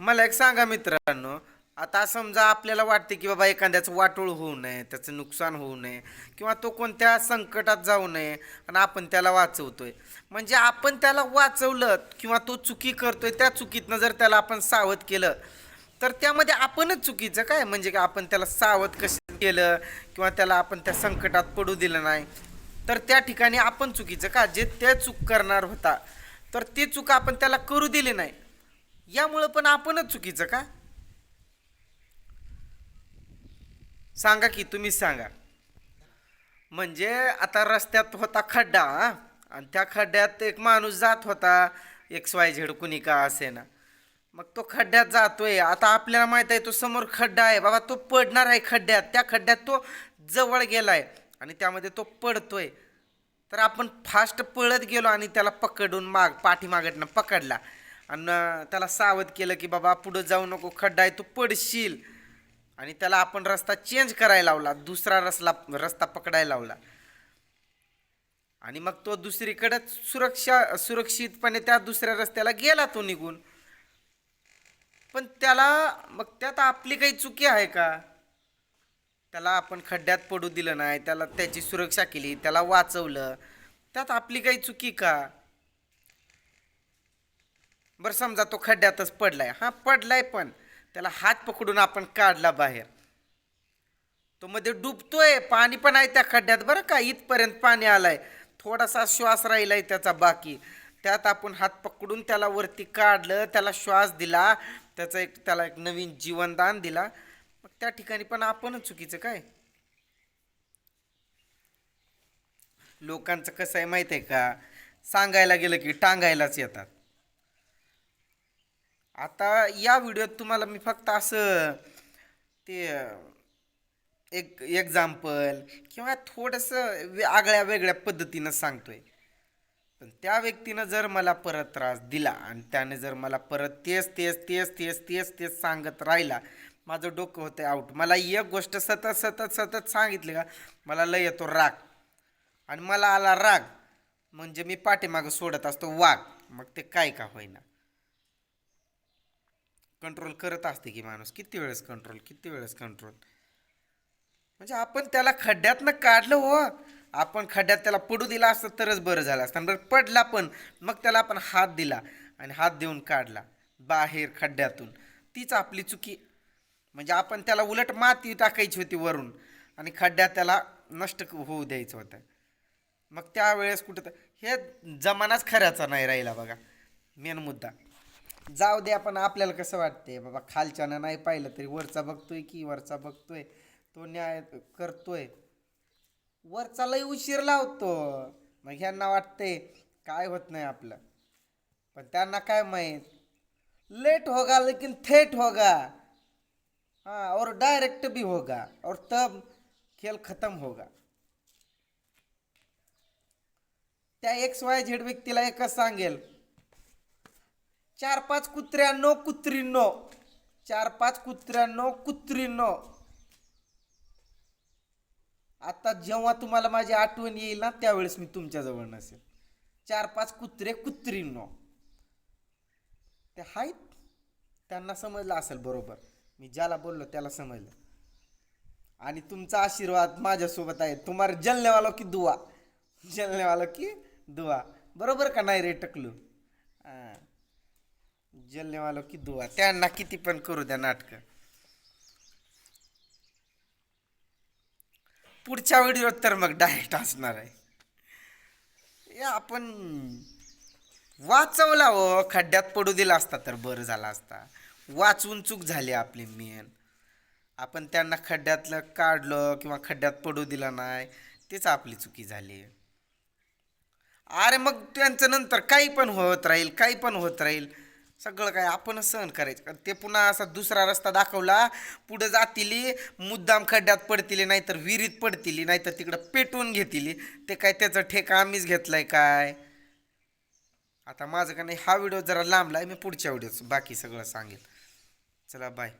मला एक सांगा मित्रांनो आता समजा आपल्याला वाटते की बाबा एखाद्याचं वाटोळ होऊ नये त्याचं नुकसान होऊ नये किंवा तो कोणत्या संकटात जाऊ नये आणि आपण त्याला वाचवतोय. म्हणजे आपण त्याला वाचवलं किंवा तो चुकी करतोय त्या चुकीतनं जर त्याला आपण सावध केलं तर त्यामध्ये आपणच चुकीचं काय? म्हणजे का आपण त्याला सावध कसं केलं किंवा त्याला आपण त्या संकटात पडू दिलं नाही? तर त्या ठिकाणी आपण चुकीचं का? जे त्या चूक करणार होता तर ती चूक आपण त्याला करू दिली नाही. यामुळं पण आपणच चुकीचं का? सांगा की तुम्हीच सांगा. म्हणजे आता रस्त्यात होता खड्डा आणि त्या खड्ड्यात एक माणूस जात होता एक्स वाय झेड कुणी का असे ना. मग तो खड्ड्यात जातोय. आता आपल्याला माहीत आहे तो समोर खड्डा आहे. बाबा तो पडणार आहे खड्ड्यात. त्या खड्ड्यात तो जवळ गेलाय आणि त्यामध्ये तो पडतोय. तर आपण फास्ट पळत गेलो आणि त्याला पकडून माग पाठीमागडनं पकडला. आणि त्याला सावध केलं की बाबा पुढं जाऊ नको खड्डा आहे तू पडशील. आणि त्याला आपण रस्ता चेंज करायला लावला दुसरा रस्ता रस्ता पकडायला लावला. आणि मग तो दुसरीकडे सुरक्षा सुरक्षितपणे त्या दुसऱ्या रस्त्याला गेला तो निघून. पण त्याला मग त्यात आपली काही चुकी आहे का? त्याला आपण खड्ड्यात पडू दिलं नाही त्याला त्याची सुरक्षा केली त्याला वाचवलं. त्यात आपली काही चुकी का? बरं समजा तो खड्ड्यातच पडलाय. हा पडलाय पण त्याला हात पकडून आपण काढला बाहेर. तो मध्ये डुबतोय पाणी पण आहे त्या खड्ड्यात बरं का इथपर्यंत पाणी आलाय. थोडासा श्वास राहिलाय त्याचा बाकी. त्यात आपण हात पकडून त्याला वरती काढलं त्याला श्वास दिला त्याचं एक त्याला एक नवीन जीवनदान दिला. मग त्या ठिकाणी पण आपणच चुकीचं काय? लोकांचं कसं आहे माहीत आहे का? सांगायला गेलं की टांगायलाच येतात. आता या व्हिडिओत तुम्हाला मी फक्त असं ते एक एक्झाम्पल किंवा थोडंसं वे आगळ्या वेगळ्या पद्धतीनं सांगतोय. पण त्या व्यक्तीनं जर मला परत त्रास दिला आणि त्याने जर मला परत तेच तेच तेच तेच तेच तेच सांगत राहिला माझं डोकं होतं आऊट मला एक गोष्ट सतत सतत सतत सांगितली का मला लय येतो राग. आणि मला आला राग म्हणजे मी पाठीमागं सोडत असतो वाघ. मग ते काय का होईना. कंट्रोल करत असते की माणूस. किती वेळेस कंट्रोल किती वेळेस कंट्रोल म्हणजे आपण त्याला खड्ड्यातनं काढलं हो. आपण खड्ड्यात त्याला पडू दिला असतं तरच बरं झालं असतं. बरं पडला पण मग त्याला आपण हात दिला आणि हात देऊन काढला बाहेर खड्ड्यातून. तीच आपली चुकी. म्हणजे आपण त्याला उलट माती टाकायची होती वरून आणि खड्ड्यात त्याला नष्ट होऊ द्यायचं होतं. मग त्यावेळेस कुठं तर हे जमानाच खऱ्याचा नाही राहिला बघा. मेन मुद्दा. जाऊ दे आपण आपल्याला कसं वाटते बाबा खालच्यानं नाही पाहिलं तरी वरचा बघतोय की वरचा बघतोय? तो न्याय करतोय. वरचा लय उशीर लावतो. मग ह्यांना वाटते काय होत नाही आपलं. पण त्यांना काय माहीत? लेट होगा लेकिन थेट होगा. हाँ और डायरेक्ट भी होगा. और तब खेल खत्म होगा. त्या एक्स वाय झेड व्यक्तीला एकच सांगेल चार पाच कुत्र्यांनो कुत्रींनो. चार पाच कुत्र्यांनो कुत्रींनो. आता जेव्हा तुम्हाला माझी आठवण येईल ना त्यावेळेस मी तुमच्याजवळ नसेल. चार पाच कुत्रे कुत्रींनो. ते आहेत. त्यांना समजलं असेल बरोबर. मी ज्याला बोललो त्याला समजलं. आणि तुमचा आशीर्वाद माझ्यासोबत आहे. तुम्हाला जलनेवालो की दुवा जलनेवालो की दुवा बरोबर का नाही रे टकलू? हां. जलनेवालो की दुआ. त्यांना किती पण करू द्या नाटक. पुढच्या व्हिडिओत तर मग डायरेक्ट असणार आहे. आपण वाचवला हो. खड्ड्यात पडू दिला असता तर बरं झाला असता. वाचून चूक झाली आपली मेन. आपण त्यांना खड्ड्यातलं काढलं किंवा खड्ड्यात पडू दिला नाही तीच आपली चुकी झाली. अरे मग त्यांचं नंतर काही पण होत राहील काही पण होत राहील. सगळं काय आपणच सहन करायचं. कारण ते पुन्हा असा दुसरा रस्ता दाखवला पुढं जातील मुद्दाम खड्ड्यात पडतील नाहीतर विहिरीत पडतील नाहीतर तिकडं पेटवून घेतील. ते काय त्याचं ठेका आम्हीच घेतलाय काय? आता माझं का नाही हा व्हिडिओ जरा लांबला आहे मी पुढच्या व्हिडिओच बाकी सगळं सांगेल. चला बाय.